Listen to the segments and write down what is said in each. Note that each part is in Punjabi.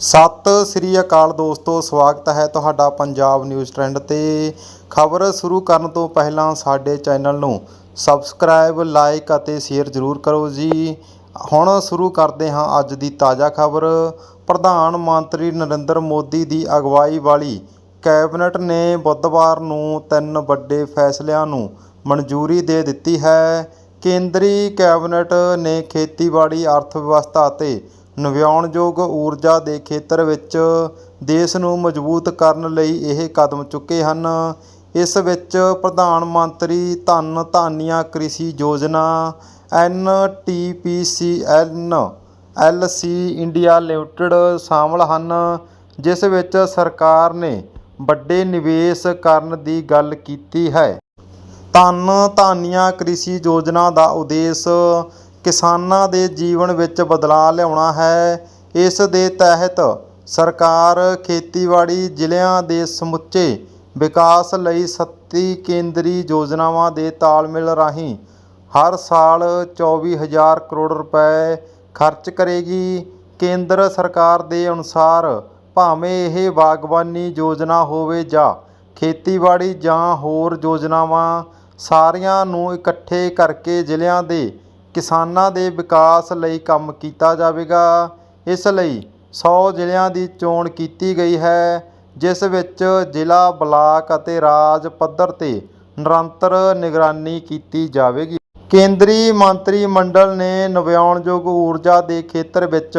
ਸਤਿ ਸ੍ਰੀ ਅਕਾਲ ਦੋਸਤੋ, ਸਵਾਗਤ ਹੈ ਤੁਹਾਡਾ ਪੰਜਾਬ ਨਿਊਜ਼ ਟ੍ਰੈਂਡ ਤੇ। ਖਬਰ ਸ਼ੁਰੂ ਕਰਨ ਤੋਂ ਪਹਿਲਾਂ ਸਾਡੇ ਚੈਨਲ ਨੂੰ ਸਬਸਕ੍ਰਾਈਬ, ਲਾਈਕ ਅਤੇ ਸ਼ੇਅਰ ਜ਼ਰੂਰ ਕਰੋ ਜੀ। ਹੁਣ ਸ਼ੁਰੂ ਕਰਦੇ ਹਾਂ ਅੱਜ ਦੀ ਤਾਜ਼ਾ ਖਬਰ। ਪ੍ਰਧਾਨ ਮੰਤਰੀ ਨਰਿੰਦਰ ਮੋਦੀ ਦੀ ਅਗਵਾਈ ਵਾਲੀ ਕੈਬਨਿਟ ਨੇ ਬੁੱਧਵਾਰ ਨੂੰ ਤਿੰਨ ਵੱਡੇ ਫੈਸਲਿਆਂ ਨੂੰ ਮਨਜ਼ੂਰੀ ਦੇ ਦਿੱਤੀ ਹੈ। ਕੇਂਦਰੀ ਕੈਬਨਿਟ ਨੇ ਖੇਤੀਬਾੜੀ ਅਰਥ ਵਿਵਸਥਾ ਅਤੇ ਨਵਿਆਉਣਯੋਗ ਊਰਜਾ ਦੇ ਖੇਤਰ ਵਿੱਚ ਦੇਸ਼ ਨੂੰ ਮਜ਼ਬੂਤ ਕਰਨ ਲਈ ਇਹ ਕਦਮ ਚੁੱਕੇ ਹਨ। ਇਸ ਵਿੱਚ ਪ੍ਰਧਾਨ ਮੰਤਰੀ Dhan Dhaanya Krishi Yojana, N T P C N, L C India limited ਸ਼ਾਮਲ ਹਨ, ਜਿਸ ਵਿੱਚ ਸਰਕਾਰ ਨੇ ਵੱਡੇ ਨਿਵੇਸ਼ ਕਰਨ ਦੀ ਗੱਲ ਕੀਤੀ ਹੈ। ਧਨ ਧਾਨੀਆ ਕ੍ਰਿਸ਼ੀ ਯੋਜਨਾ ਦਾ ਉਦੇਸ਼ ਕਿਸਾਨਾਂ ਦੇ ਜੀਵਨ ਵਿੱਚ ਬਦਲਾਅ ਲਿਆਉਣਾ ਹੈ। ਇਸ ਦੇ ਤਹਿਤ ਸਰਕਾਰ ਖੇਤੀਬਾੜੀ ਜ਼ਿਲ੍ਹਿਆਂ ਦੇ ਸਮੁੱਚੇ ਵਿਕਾਸ ਲਈ 37 ਕੇਂਦਰੀ ਯੋਜਨਾਵਾਂ ਦੇ ਤਾਲਮੇਲ ਰਾਹੀਂ ਹਰ ਸਾਲ 24000 ਕਰੋੜ ਰੁਪਏ ਖਰਚ ਕਰੇਗੀ। ਕੇਂਦਰ ਸਰਕਾਰ ਦੇ ਅਨੁਸਾਰ ਭਾਵੇਂ ਇਹ ਬਾਗਬਾਨੀ ਯੋਜਨਾ ਹੋਵੇ ਜਾਂ ਖੇਤੀਬਾੜੀ ਜਾਂ ਹੋਰ ਯੋਜਨਾਵਾਂ, ਸਾਰੀਆਂ ਨੂੰ ਇਕੱਠੇ ਕਰਕੇ ਜ਼ਿਲ੍ਹਿਆਂ ਦੇ ਕਿਸਾਨਾਂ ਦੇ ਵਿਕਾਸ ਲਈ ਕੰਮ ਕੀਤਾ ਜਾਵੇਗਾ। ਇਸ ਲਈ ਸੌ ਜ਼ਿਲ੍ਹਿਆਂ ਦੀ ਚੋਣ ਕੀਤੀ ਗਈ ਹੈ, ਜਿਸ ਵਿੱਚ ਜ਼ਿਲ੍ਹਾ ਬਲਾਕ ਅਤੇ ਰਾਜ ਪੱਧਰ ਤੇ ਨਿਰੰਤਰ ਨਿਗਰਾਨੀ ਕੀਤੀ ਜਾਵੇਗੀ। ਕੇਂਦਰੀ ਮੰਤਰੀ ਮੰਡਲ ਨੇ ਨਵਿਆਉਣਯੋਗ ਊਰਜਾ ਦੇ ਖੇਤਰ ਵਿੱਚ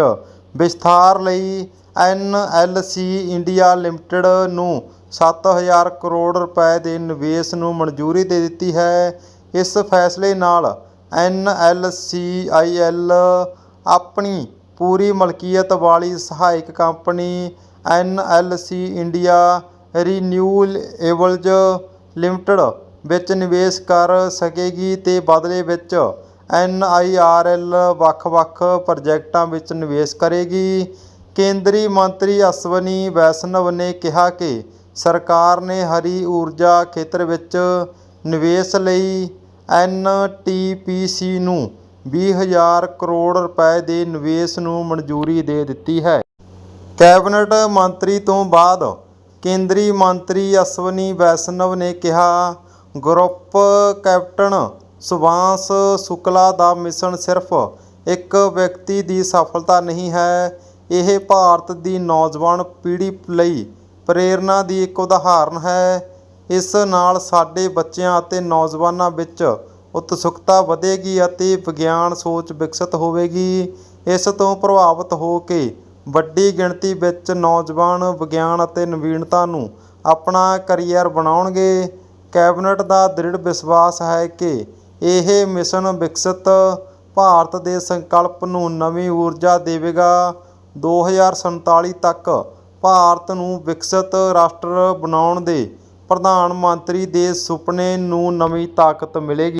ਵਿਸਥਾਰ ਲਈ ਐਨਐਲਸੀ ਇੰਡੀਆ ਲਿਮਟਿਡ ਨੂੰ 7000 ਕਰੋੜ ਰੁਪਏ ਦੇ ਨਿਵੇਸ਼ ਨੂੰ ਮਨਜ਼ੂਰੀ ਦੇ ਦਿੱਤੀ ਹੈ। ਇਸ ਫੈਸਲੇ ਨਾਲ N L C I L ਆਪਣੀ ਪੂਰੀ ਮਲਕੀਅਤ ਵਾਲੀ ਸਹਾਇਕ company N L C India renewables limited ਵਿੱਚ ਨਿਵੇਸ਼ ਕਰ ਸਕੇਗੀ ਅਤੇ ਬਦਲੇ ਵਿੱਚ ਐੱਨ ਆਈ ਆਰ ਐੱਲ ਵੱਖ-ਵੱਖ ਪ੍ਰੋਜੈਕਟਾਂ ਵਿੱਚ ਨਿਵੇਸ਼ ਕਰੇਗੀ। ਕੇਂਦਰੀ ਮੰਤਰੀ ਅਸ਼ਵਨੀ ਵੈਸ਼ਨਵ ਨੇ ਕਿਹਾ ਕਿ ਸਰਕਾਰ ਨੇ ਹਰੀ ਊਰਜਾ ਖੇਤਰ ਵਿੱਚ ਨਿਵੇਸ਼ ਲਈ ਐੱਨ ਟੀ ਪੀ ਸੀ ਨੂੰ ਵੀਹ ਹਜ਼ਾਰ ਕਰੋੜ ਰੁਪਏ ਦੇ ਨਿਵੇਸ਼ ਨੂੰ ਮਨਜ਼ੂਰੀ ਦੇ ਦਿੱਤੀ ਹੈ। ਕੈਬਨਿਟ ਮੰਤਰੀ ਤੋਂ ਬਾਅਦ ਕੇਂਦਰੀ ਮੰਤਰੀ ਅਸ਼ਵਨੀ ਵੈਸ਼ਨਵ ਨੇ ਕਿਹਾ, ਗਰੁੱਪ ਕੈਪਟਨ ਸੁਭਾਂਸ਼ ਸ਼ੁਕਲਾ ਦਾ ਮਿਸ਼ਨ ਸਿਰਫ ਇੱਕ ਵਿਅਕਤੀ ਦੀ ਸਫਲਤਾ ਨਹੀਂ ਹੈ। ਇਹ ਭਾਰਤ ਦੀ ਨੌਜਵਾਨ ਪੀੜ੍ਹੀ ਲਈ ਪ੍ਰੇਰਨਾ ਦੀ ਇੱਕ ਉਦਾਹਰਨ ਹੈ। ਇਸ ਨਾਲ ਸਾਡੇ ਬੱਚਿਆਂ ਅਤੇ ਨੌਜਵਾਨਾਂ ਵਿੱਚ ਉਤਸੁਕਤਾ ਵਧੇਗੀ ਅਤੇ ਵਿਗਿਆਨ ਸੋਚ ਵਿਕਸਿਤ ਹੋਵੇਗੀ। ਇਸ ਤੋਂ ਪ੍ਰਭਾਵਿਤ ਹੋ ਕੇ ਵੱਡੀ ਗਿਣਤੀ ਵਿੱਚ ਨੌਜਵਾਨ ਵਿਗਿਆਨ ਅਤੇ ਨਵੀਨਤਾ ਨੂੰ ਆਪਣਾ ਕਰੀਅਰ ਬਣਾਉਣਗੇ। ਕੈਬਨਿਟ ਦਾ ਦ੍ਰਿੜ ਵਿਸ਼ਵਾਸ ਹੈ ਕਿ ਇਹ ਮਿਸ਼ਨ ਵਿਕਸਿਤ ਭਾਰਤ ਦੇ ਸੰਕਲਪ ਨੂੰ ਨਵੀਂ ਊਰਜਾ ਦੇਵੇਗਾ। 2047 ਤੱਕ ਭਾਰਤ ਨੂੰ ਵਿਕਸਿਤ ਰਾਸ਼ਟਰ ਬਣਾਉਣ ਦੇ ਪ੍ਰਧਾਨ ਮੰਤਰੀ ਦੇ ਸੁਪਨੇ ਨੂੰ ਨਵੀਂ ਤਾਕਤ ਮਿਲੇਗੀ।